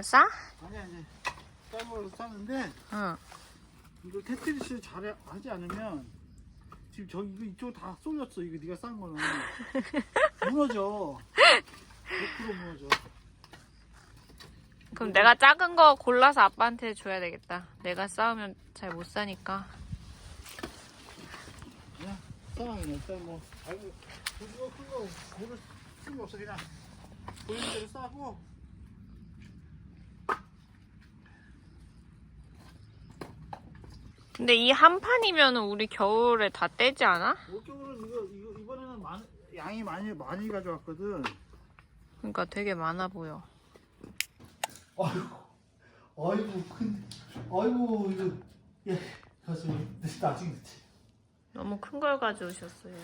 큰 걸로만 싸? 아니 아니 딴 걸로 싸는데 응. 이거 테트리스 잘 하지 않으면 지금 저기 이거 이쪽 다 쏠렸어 이거 네가 싼 거는 무너져 100% 무너져 그럼 내가 작은 거 골라서 아빠한테 줘야 되겠다. 내가 싸우면 잘 못 사니까. 그냥 싸 그냥 일단 뭐 아이고 큰거 고를 필요 없어 그냥 보이는 대로 싸고 근데 이 한 판이면 우리 겨울에 다 떼지 않아? 이쪽으로 이거 이거 이번에는 많, 양이 많이 많이 가져왔거든 그러니까 되게 많아 보여. 아이고, 아이고, 큰, 아이고, 이거, 예, 가서 나중에 늦지. 너무 큰 걸 가져오셨어요.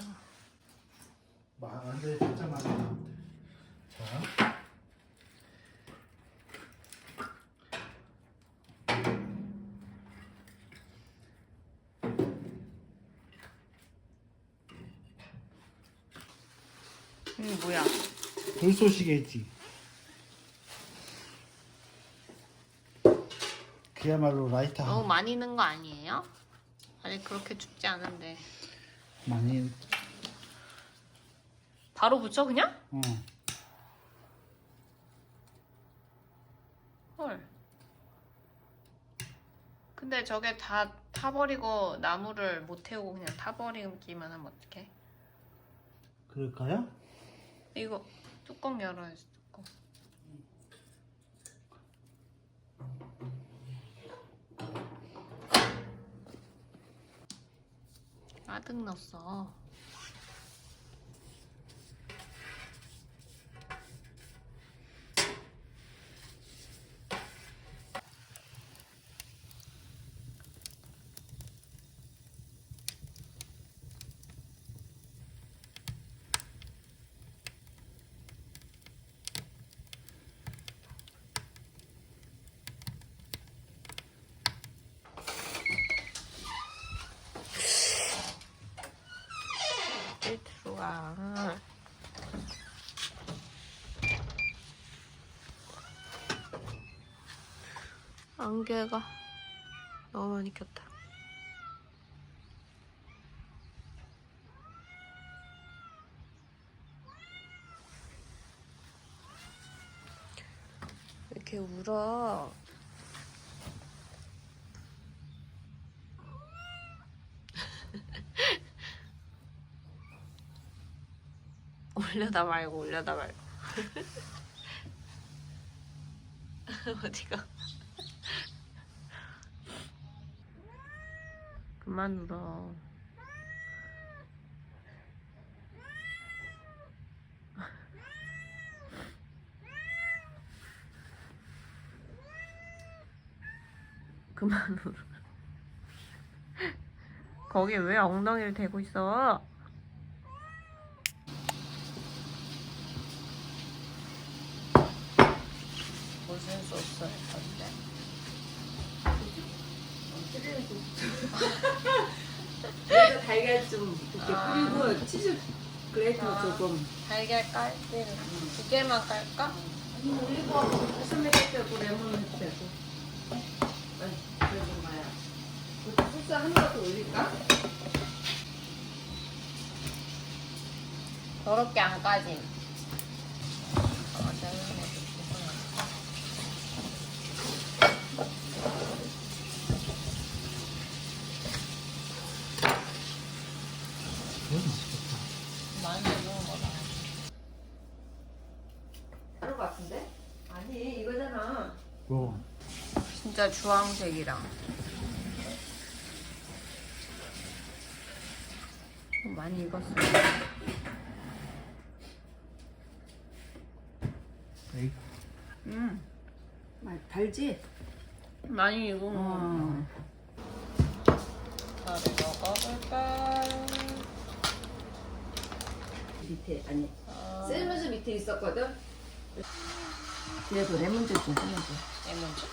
안 돼, 진짜 많아. 자. 이 뭐야? 불쏘시개지. 그야말로 라이터 너무 많이 넣은 거 아니에요? 아니 그렇게 춥지 않은데. 많이, 바로 붙여 그냥? 어. 헐. 근데 저게 다 타버리고 나무를 못 태우고 그냥 타버리기만 하면 어떡해? 그럴까요? 이거 뚜껑 열어야지 뚜껑. 가득 넣었어. 일 들어와. 안개가 너무 많이 꼈다. 왜 이렇게 울어? 올려다 말고 올려다 말고 어디가 그만 울어 그만 울어 거기 왜 엉덩이를 대고 있어? 무슨 소스를 건데? 달걀 좀 이렇게 아. 뿌리고 치즈 그레이터 아. 조금 달걀 깔때 두 개만 깔까? 아니 이거 소스메 되고 레몬 해도 되고 그래도 마야 소스 하나 더 올릴까? 더럽게 안 까짐. 어, 짜증나. 그건 맛있겠다. 많이 넣은 거다. 다른 거 같은데? 아니 이거잖아 뭐, 진짜 주황색이랑. 어, 많이 익었어. 에이, 음, 말 달지? 많이 익은 거. 어. 다리 먹어볼까? 밑에 아니 아, 셀러즈 밑에 있었거든? 그래도 레몬즙 좀 셀러즈 레몬즙?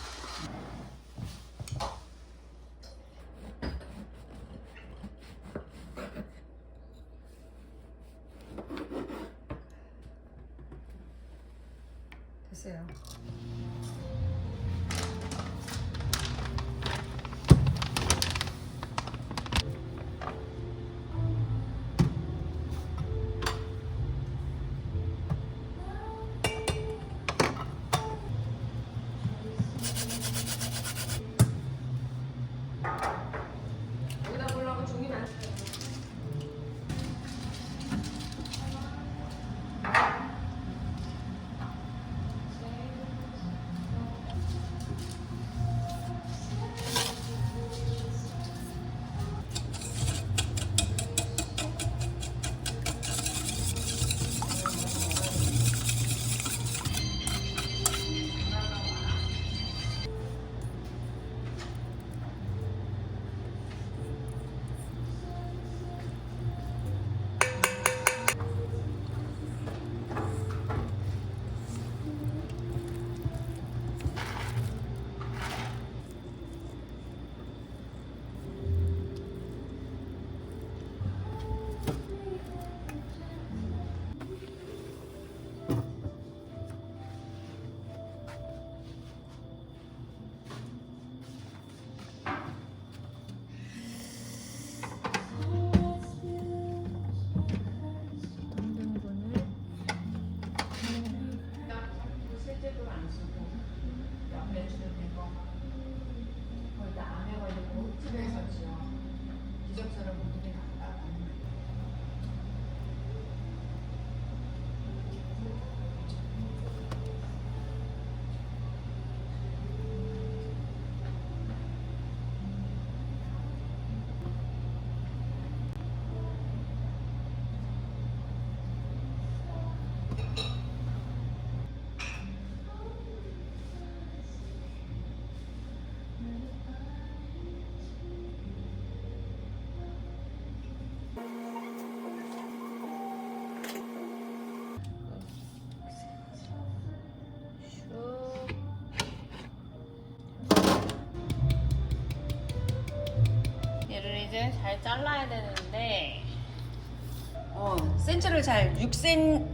센치를 잘 6cm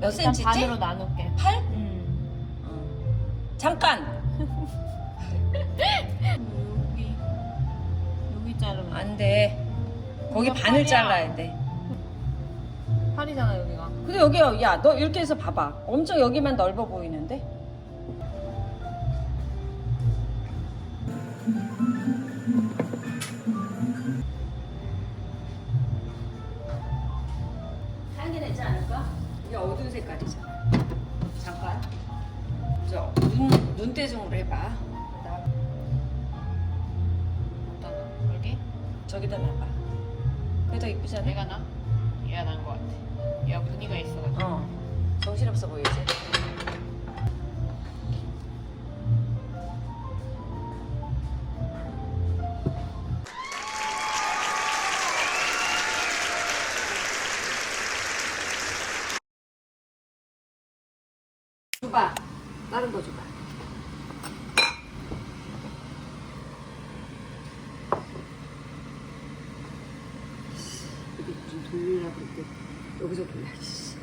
몇 일단 센치지? 반으로 나눌게. 8? 음. 잠깐. 여기 여기 자르면 안 돼. 거기 이거 반을 팔이야. 잘라야 돼. 팔이잖아 여기가. 근데 여기 야, 너 이렇게 해서 봐봐. 엄청 여기만 넓어 보이는데? 저기다 놔봐. 그게 더 이쁘잖아. 내가 나? 얘가 나은 것 같아. 얘가 무늬가 있어가지고. 어. 정신없어 보이지? 좀 돌리려고 그랬더니 여기서 돌려야지.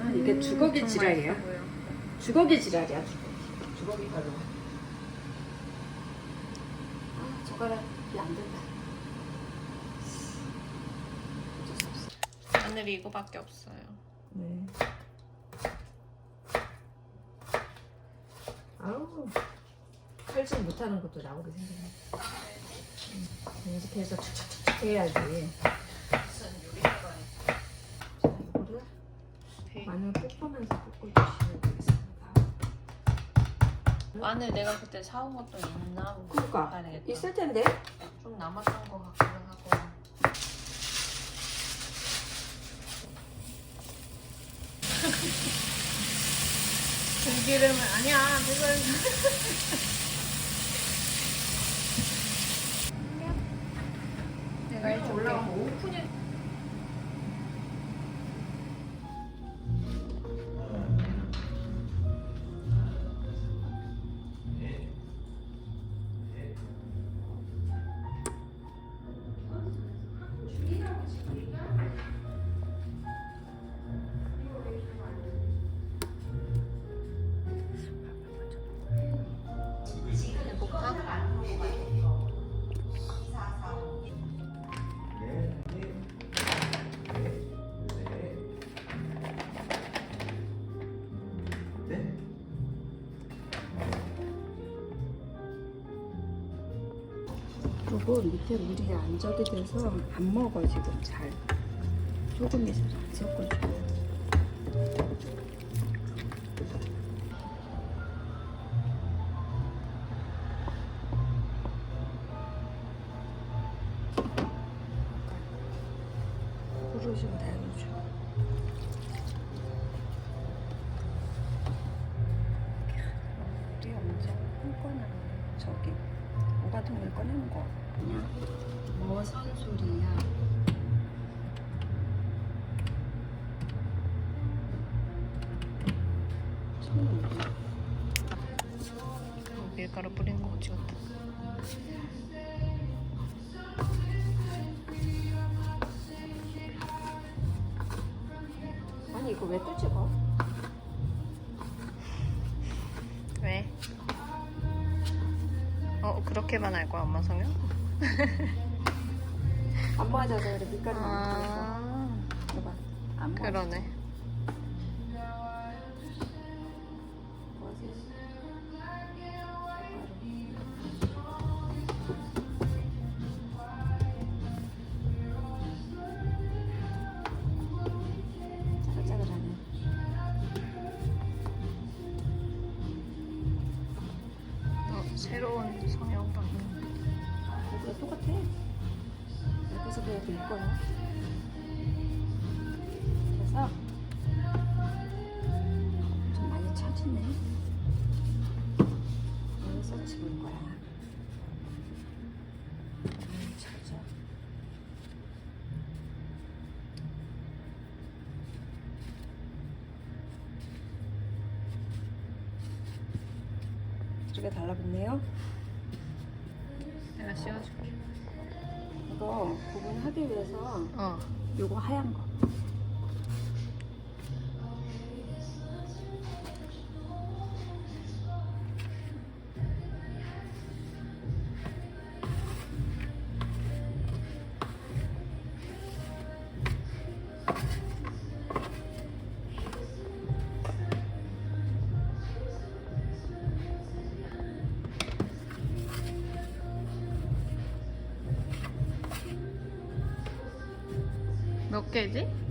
아, 이게 주걱이 좀 지랄이야. 주걱이 지랄이야, 주걱이. 주걱이 가루. 아, 젓가락이 안 된다. 어쩔 수 없어. 마늘이 이거밖에 없어요. 네. 아우, 칼질 못하는 것도 나오게 생겼네. 음, 연습해서 툭툭툭 해야지. 마늘 내가 그때 사온 것도 있나? 그러니까 봐야 되겠다. 있을 텐데. 좀 남았던 것 같기도 하고. 들기름을 아니야 그걸 그리고 밑에 물이 안 젖게 돼서 안 먹어 지금 잘 조금 있어서 섞어줘요 걸 꺼내는 거 뭐선 소리야? 밀가루 뿌리는 거 찍었다? 아니 이거 왜 또 찍어? 그렇게만 할 거야 엄마 성형? 안 맞아서 그래 안 아. 맞아서 안 맞아. 그러네 예쁘게 달라붙네요. 내가 씌워줄게. 이거 구분하기 위해서 어. 요거 하얀 거. 개지?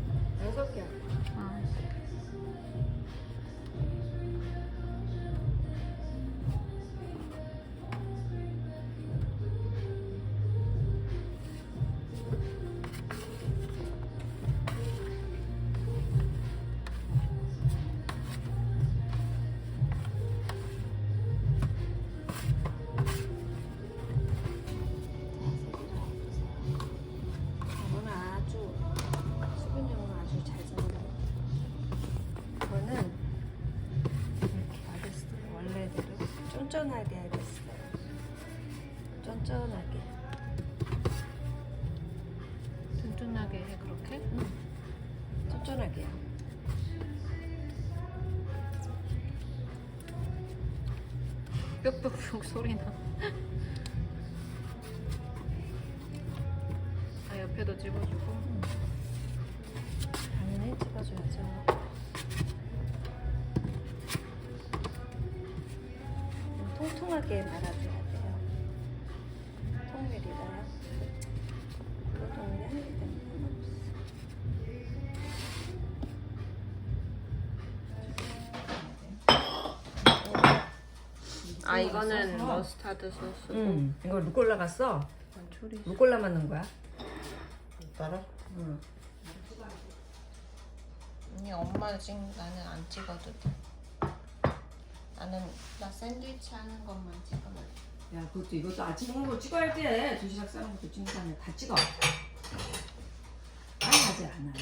그렇게? 쫀쫀하게요. 뾱뾱뾱 소리 나. 아 옆에도 집어주고. 아 이거는 머스타드 소스고 응. 이거 루꼴라 갔어. 초리. 루꼴라만 넣은 거야. 따라? 응. 아니 엄마 찍 나는 안 찍어도 돼. 나는 나 샌드위치 하는 것만 찍으면 돼. 야, 그것도 이것도 아침 먹는 거 찍어야 돼. 도시락 싸는 것도 찍는 거 아니야. 다 찍어. 빨리 하지 않아.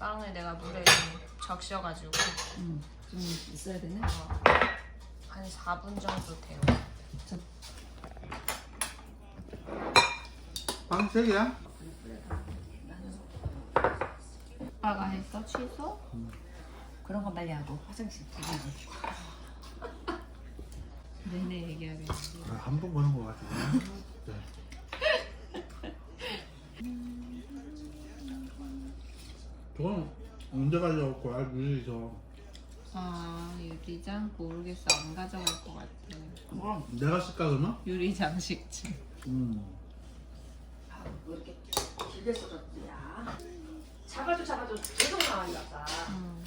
빵을 내가 물에 좀 적셔가지고 응. 좀 있어야 되네. 어, 한 4분 정도 데워. 빵 3개야? 오빠가 했어 취소? 그런 건 빨리 하고 화장실 들어가고. 내내 얘기하겠지. 아, 한번 보는 것 같은데. 네. 저건 언제 가져올 거야, 유리에서? 아 유리장 모르겠어 안 가져갈 것 같아. 어, 내가 쓸까, 그러면? 유리 장식집. 음. 아, 이렇게 길게? 잡아줘, 잡아줘. 계속 나와, 이 아빠. 음.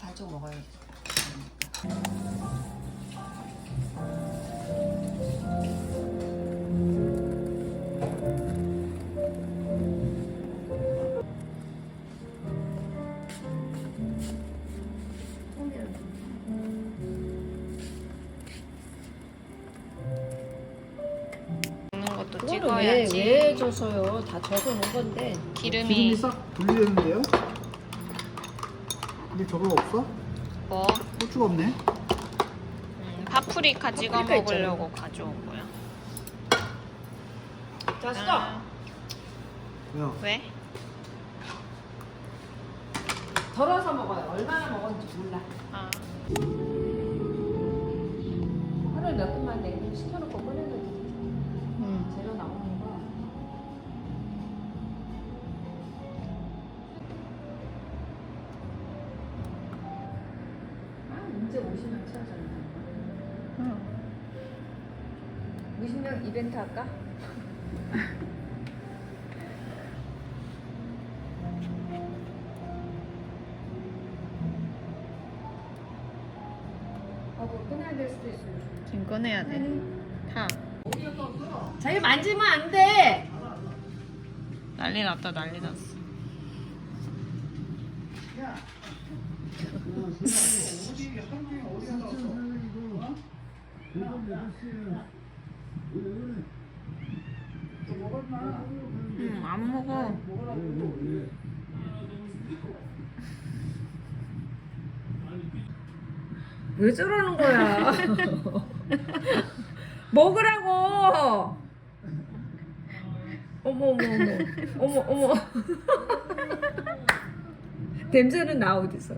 다좀 먹어야지. 먹 그거를 찍어야지. 왜, 왜 줬어요? 다 적어 놓은 건데. 기름이 기름이 싹 분리되는데요? 근데 저거 없어? 뭐 고추가 없네? 음, 파프리카 찍어 파프리카 먹으려고 가져온 거야. 자, 스톱! 아, 왜요? 왜? 덜어서 먹어요. 얼마나 먹었는지 몰라. 아, 아, 문제 50명 채워졌네. 응. 50명 이벤트 할까? 아, 뭐 끊어야 될 수도 있어요. 지금 꺼내야 돼. 타. 자기 만지면 안 돼! 난리 났다 난리 났어. 응, 안 먹어. 왜 저러는 거야? 먹으라고. 어머 어머 어머 어머 어머. 냄새는 나 어디서?